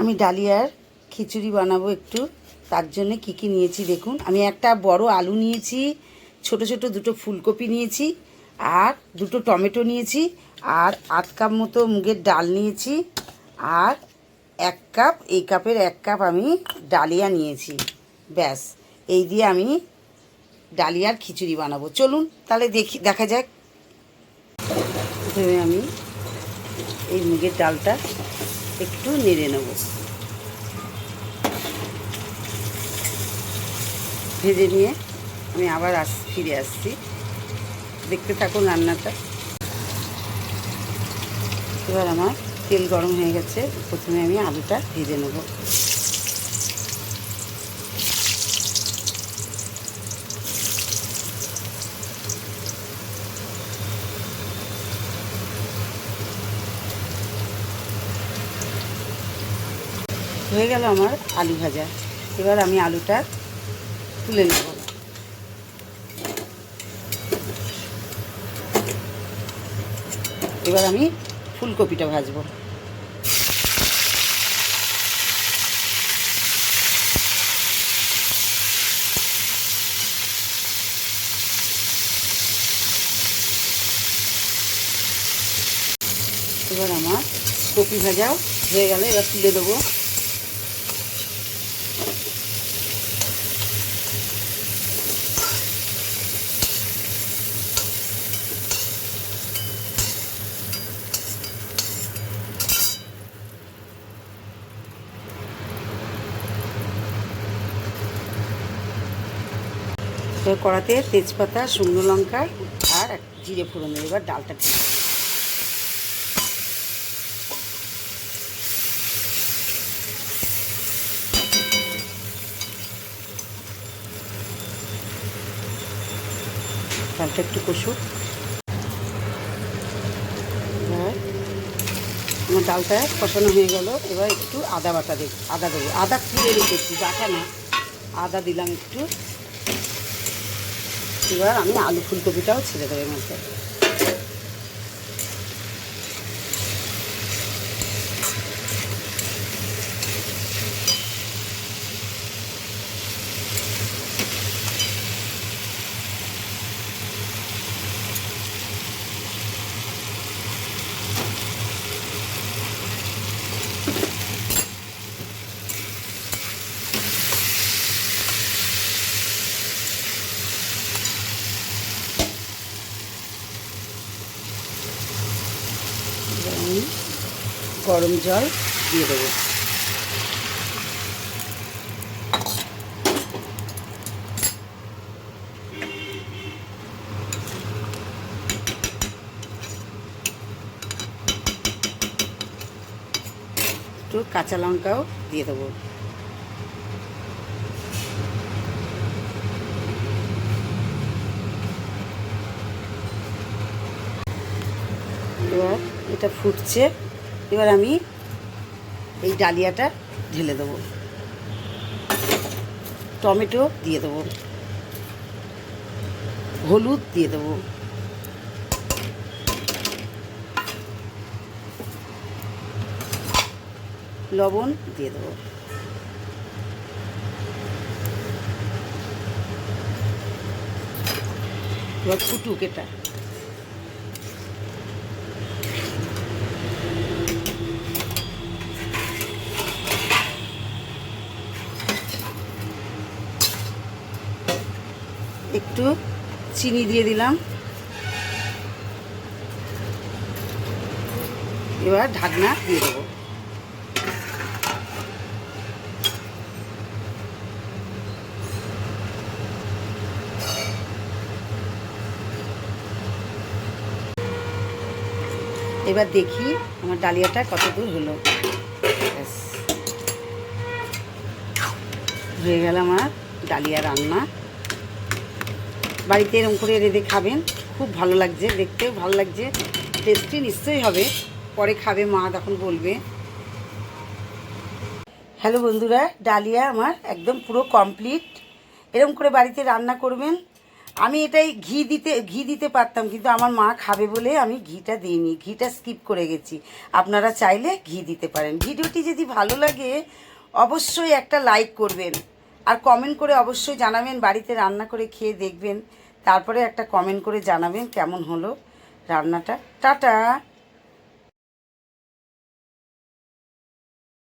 আমি ডালিয়ার খিচুড়ি বানাবো একটু। তার জন্য কি কি নিয়েছি দেখুন। আমি একটা বড় আলু নিয়েছি, ছোট ছোট দুটো ফুলকপি নিয়েছি, আর দুটো টমেটো নিয়েছি, আর আধ কাপ মতো মুগের ডাল নিয়েছি, আর এক কাপ, এই কাপের এক কাপ আমি ডালিয়া নিয়েছি। ব্যাস, এই দিয়ে আমি ডালিয়ার খিচুড়ি বানাবো। চলুন, তাহলে দেখি, দেখা যাক। প্রথমে আমি এই মুগের ডালটা একটু নেড়ে নেব। ভেজে নিয়ে আমি আবার আস, ফিরে আসছি। দেখতে থাকুন রান্নাটা। এবার আমার তেল গরম হয়ে গেছে। প্রথমে আমি আলুটা ভেজে নেব। হয়ে গেল আমার আলু ভাজা। এবার আমি আলুটা তুলে নেব। এবার আমি ফুলকপিটা ভাজবো। এবার আমার কপি ভাজাও হয়ে গেলে, এবার তুলে দেবো। এবার কড়াতে তেজপাতা, শুকনো লঙ্কা আর জিরে ফোড়ন। এবার ডালটা ঠিক ডালটা একটু কষুক। আমার ডালটা কষানো হয়ে গেল। এবার একটু আদা বাটা দেব, আদা দেবো। আদা কুড়ে রেখেছি, বাটা না। আদা দিলাম একটু। এবার আমি আলু ফুলকপিটাও ছেড়ে দেবো এর মধ্যে। আমি গরম জল দিয়ে দেবো। একটু কাঁচা লঙ্কাও দিয়ে দেবো। এবার এটা ফুটছে। এবার আমি এই ডালিয়াটা ঢেলে দেবো। টমেটো দিয়ে দেবো। হলুদ দিয়ে দেবো। লবণ দিয়ে দেবো। এবার ফুটুক এটা। একটু চিনি দিয়ে দিলাম। এবার ঢাকনা দিয়ে দেবো। এবার দেখি আমার ডালিয়াটা কত দূর হলো। হয়ে গেল আমার ডালিয়া রান্না। বাড়িতে এরকম করে রেঁধে খাবেন। খুব ভালো লাগছে, দেখতেও ভালো লাগছে। টেস্টি নিশ্চয়ই হবে। পরে খাবে মা, তখন বলবে। হ্যালো বন্ধুরা, ডালিয়া আমার একদম পুরো কমপ্লিট এরকম করে বাড়িতে রান্না করবেন। আমি এটাই ঘি দিতে ঘি দিতে পারতাম, কিন্তু আমার মা খাবে বলে আমি ঘিটা দিইনি। ঘিটা স্কিপ করে গেছি। আপনারা চাইলে ঘি দিতে পারেন। ভিডিওটি যদি ভালো লাগে, অবশ্যই একটা লাইক করবেন। আর কমেন্ট করে অবশ্যই জানাবেন, বাড়িতে রান্না করে খেয়ে দেখবেন। তারপরে একটা কমেন্ট করে জানাবেন কেমন হলো রান্নাটা। টাটা!